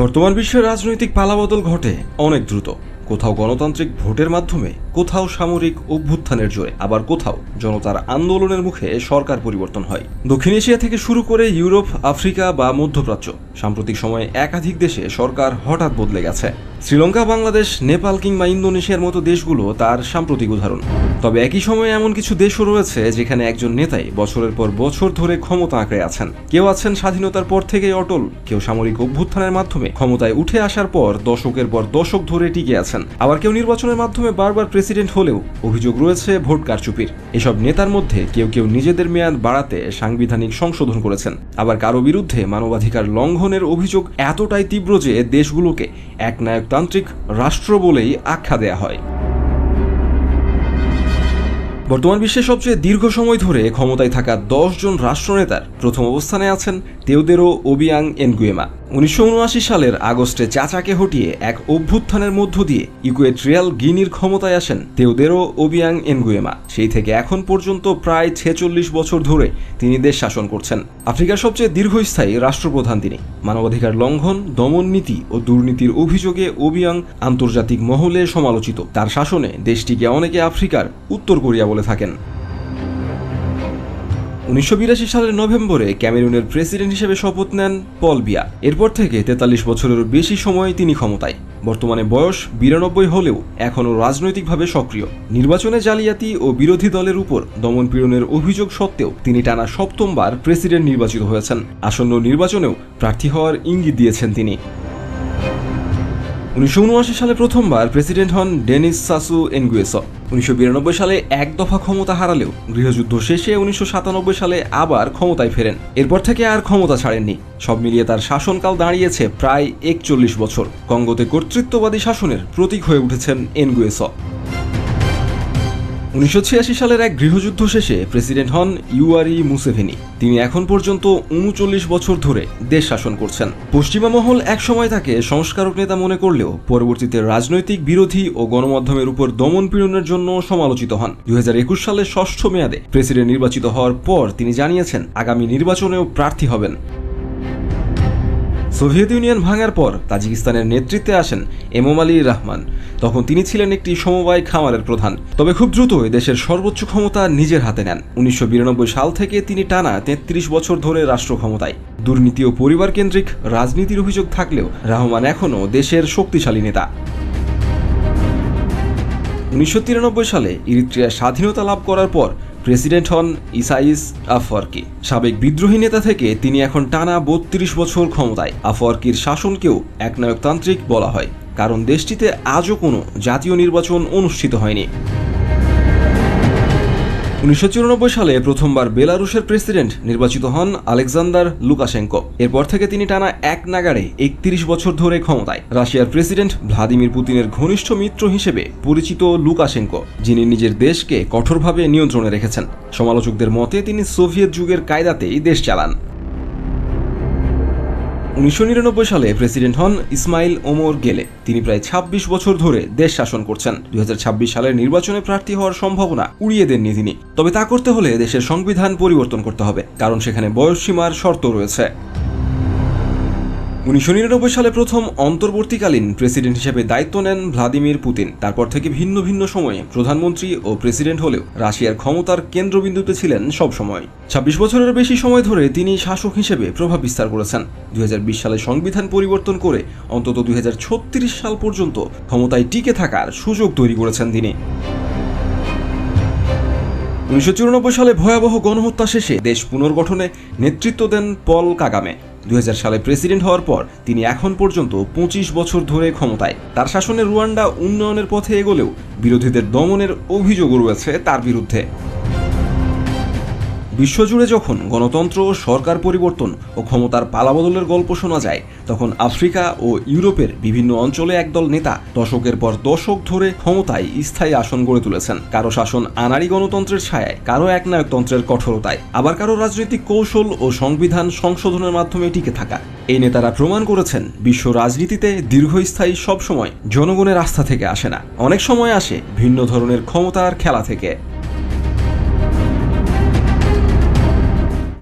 বর্তমান বিশ্বের রাজনৈতিক পালাবদল ঘটে অনেক দ্রুত। কোথাও গণতান্ত্রিক ভোটের মাধ্যমে কোথাও সামরিক অভ্যুত্থানের জোরে আবার কোথাও জনতার আন্দোলনের মুখে সরকার পরিবর্তন হয়। দক্ষিণ এশিয়া থেকে শুরু করে ইউরোপ, আফ্রিকা বা মধ্যপ্রাচ্য, সাম্প্রতিক সময়ে একাধিক দেশে সরকার হঠাৎ বদলে গেছে। শ্রীলঙ্কা, বাংলাদেশ, নেপাল কিংবা ইন্দোনেশিয়ার মতো দেশগুলো তার সাম্প্রতিক উদাহরণ। তবে একই সময়ে এমন কিছু দেশও রয়েছে যেখানে একজন নেতাই বছরের পর বছর ধরে ক্ষমতা আঁকড়ে আছেন। কেউ আছেন স্বাধীনতার পর থেকেই অটল, কেউ সামরিক অভ্যুত্থানের মাধ্যমে ক্ষমতায় উঠে আসার পর দশকের পর দশক ধরে টিকে আছেন। আবার কেউ নির্বাচনের মাধ্যমে বারবার প্রেসিডেন্ট হলেও অভিযোগ রয়েছে ভোট কারচুপির। এসব নেতার মধ্যে কেউ কেউ নিজেদের মেয়াদ বাড়াতে সাংবিধানিক সংশোধন করেছেন। আবার কারও বিরুদ্ধে মানবাধিকার লঙ্ঘনের অভিযোগ এতটাই তীব্র যে দেশগুলোকে একনায়কতান্ত্রিক রাষ্ট্র বলেই আখ্যা দেয়া হয়। বর্তমান বিশ্বের সবচেয়ে দীর্ঘ সময় ধরে ক্ষমতায় থাকা দশ জন রাষ্ট্রনেতার প্রথম অবস্থানে আছেন তেউদেরো ওবিয়াং এনগুয়েমা। উনিশশো উনআশি সালের আগস্টে চাচাকে হটিয়ে এক অভ্যুত্থানের মধ্য দিয়ে ইকুয়েট্রিয়াল গিনির ক্ষমতায় আসেন তেউদেরো ওবিয়াং এনগুয়েমা। সেই থেকে এখন পর্যন্ত প্রায় ছেচল্লিশ বছর ধরে তিনি দেশ শাসন করছেন। আফ্রিকার সবচেয়ে দীর্ঘস্থায়ী রাষ্ট্রপ্রধান তিনি। মানবাধিকার লঙ্ঘন, দমন নীতি ও দুর্নীতির অভিযোগে ওবিয়াং আন্তর্জাতিক মহলে সমালোচিত। তার শাসনে দেশটিকে অনেকে আফ্রিকার উত্তর কোরিয়া বলে থাকেন। উনিশশো বিরাশি সালের নভেম্বরে ক্যামেরুনের প্রেসিডেন্ট হিসেবে শপথ নেন পল বিয়া। এরপর থেকে তেতাল্লিশ বছরেরও বেশি সময় তিনি ক্ষমতায়। বর্তমানে বয়স বিরানব্বই হলেও এখনও রাজনৈতিকভাবে সক্রিয়। নির্বাচনে জালিয়াতি ও বিরোধী দলের উপর দমনপীড়নের অভিযোগ সত্ত্বেও তিনি টানা সপ্তমবার প্রেসিডেন্ট নির্বাচিত হয়েছেন। আসন্ন নির্বাচনেও প্রার্থী হওয়ার ইঙ্গিত দিয়েছেন তিনি। উনিশশো উনআশি সালে প্রথমবার প্রেসিডেন্ট হন ডেনিস সাসু এনগুয়েস। উনিশশো বিরানব্বই সালে এক দফা ক্ষমতা হারালেও গৃহযুদ্ধ শেষে উনিশশো সাতানব্বই সালে আবার ক্ষমতায় ফেরেন। এরপর থেকে আর ক্ষমতা ছাড়েননি। সব মিলিয়ে তার শাসনকাল দাঁড়িয়েছে প্রায় একচল্লিশ বছর। কঙ্গোতে কর্তৃত্ববাদী শাসনের প্রতীক হয়ে উঠেছেন এনগুয়েস। উনিশশো ছিয়াশি সালের এক গৃহযুদ্ধ শেষে প্রেসিডেন্ট হন ইউআরি মুসেভেনি। তিনি এখন পর্যন্ত উনচল্লিশ বছর ধরে দেশ শাসন করছেন। পশ্চিমা মহল একসময় তাকে সংস্কারক নেতা মনে করলেও পরবর্তীতে রাজনৈতিক বিরোধী ও গণমাধ্যমের উপর দমন পীড়নের জন্য সমালোচিত হন। দু হাজার একুশ সালের ষষ্ঠ মেয়াদে প্রেসিডেন্ট নির্বাচিত হওয়ার পর তিনি জানিয়েছেন, আগামী নির্বাচনেও প্রার্থী হবেন। সোভিয়েত ইউনিয়ন ভাঙার পর তাজিকিস্তানের নেতৃত্বে আসেন এমোমালি রহমান। তখন তিনি ছিলেন একটি সমবায় খামারের প্রধান। তবে খুব দ্রুতই দেশের সর্বোচ্চ ক্ষমতা নিজের হাতে নেন। উনিশশো বিরানব্বই সাল থেকে তিনি টানা তেত্রিশ বছর ধরে রাষ্ট্র ক্ষমতায়। দুর্নীতি ও পরিবার কেন্দ্রিক রাজনীতির অভিযোগ থাকলেও রহমান এখনও দেশের শক্তিশালী নেতা। উনিশশো তিরানব্বই সালে ইরিত্রিয়া স্বাধীনতা লাভ করার পর প্রেসিডেন্ট হন ইসাইস আফওয়ার্কি। সাবেক বিদ্রোহী নেতা থেকে তিনি এখন টানা বত্রিশ বছর ক্ষমতায়। আফওয়ারকির শাসনকেও একনায়কতান্ত্রিক বলা হয়, কারণ দেশটিতে আজও কোনো জাতীয় নির্বাচন অনুষ্ঠিত হয়নি। উনিশশো চুরানব্বই সালে প্রথমবার বেলারুশের প্রেসিডেন্ট নির্বাচিত হন আলেকজান্ডার লুকাশেঙ্কো। এরপর থেকে তিনি টানা এক নাগাড়ে একত্রিশ বছর ধরে ক্ষমতায়। রাশিয়ার প্রেসিডেন্ট ভ্লাদিমির পুতিনের ঘনিষ্ঠ মিত্র হিসেবে পরিচিত লুকাশেঙ্কো, যিনি নিজের দেশকে কঠোরভাবে নিয়ন্ত্রণে রেখেছেন। সমালোচকদের মতে তিনি সোভিয়েত যুগের কায়দাতেই দেশ চালান। উনিশশো নিরানব্বই সালে প্রেসিডেন্ট হন ইসমাইল ওমর গেলে। তিনি প্রায় ২৬ বছর ধরে দেশ শাসন করছেন। দুই হাজার ছাব্বিশ সালের নির্বাচনে প্রার্থী হওয়ার সম্ভাবনা উড়িয়ে দেননি তিনি। তবে তা করতে হলে দেশের সংবিধান পরিবর্তন করতে হবে, কারণ সেখানে বয়সসীমার শর্ত রয়েছে। উনিশশো নিরানব্বই সালে প্রথম অন্তর্বর্তীকালীন প্রেসিডেন্ট হিসেবে দায়িত্ব নেন ভ্লাদিমির পুতিন। তারপর থেকে ভিন্ন ভিন্ন সময়ে প্রধানমন্ত্রী ও প্রেসিডেন্ট হলেও রাশিয়ার ক্ষমতার কেন্দ্রবিন্দুতে ছিলেন সব সময়। ছাব্বিশ বছরের বেশি সময় ধরে তিনি শাসক হিসেবে প্রভাব বিস্তার করেছেন। দুই হাজার বিশ সালে সংবিধান পরিবর্তন করে অন্তত দুই হাজার ছত্রিশ সাল পর্যন্ত ক্ষমতায় টিকে থাকার সুযোগ তৈরি করেছেন তিনি। উনিশশো চুরানব্বই সালে ভয়াবহ গণহত্যা শেষে দেশ পুনর্গঠনে নেতৃত্ব দেন পল কাগামে। হাজার সালে প্রেসিডেন্ট হওয়ার পর তিনি এখন পর্যন্ত পঁচিশ বছর ধরে ক্ষমতায়। তার শাসনে রুয়ান্ডা উন্নয়নের পথে এগোলেও বিরোধীদের দমনের অভিযোগও রয়েছে তার বিরুদ্ধে। বিশ্বজুড়ে যখন গণতন্ত্র, সরকার পরিবর্তন ও ক্ষমতার পালাবদলের গল্প শোনা যায়, তখন আফ্রিকা ও ইউরোপের বিভিন্ন অঞ্চলে একদল নেতা দশকের পর দশক ধরে ক্ষমতায় স্থায়ী আসন গড়ে তুলেছেন। কারও শাসন আনারি গণতন্ত্রের ছায়ায়, কারও একনায়কতন্ত্রের কঠোরতায়, আবার কারও রাজনৈতিক কৌশল ও সংবিধান সংশোধনের মাধ্যমে টিকে থাকা। এই নেতারা প্রমাণ করেছেন, বিশ্ব রাজনীতিতে দীর্ঘস্থায়ী সবসময় জনগণের আস্থা থেকে আসে না। অনেক সময় আসে ভিন্ন ধরনের ক্ষমতার খেলা থেকে।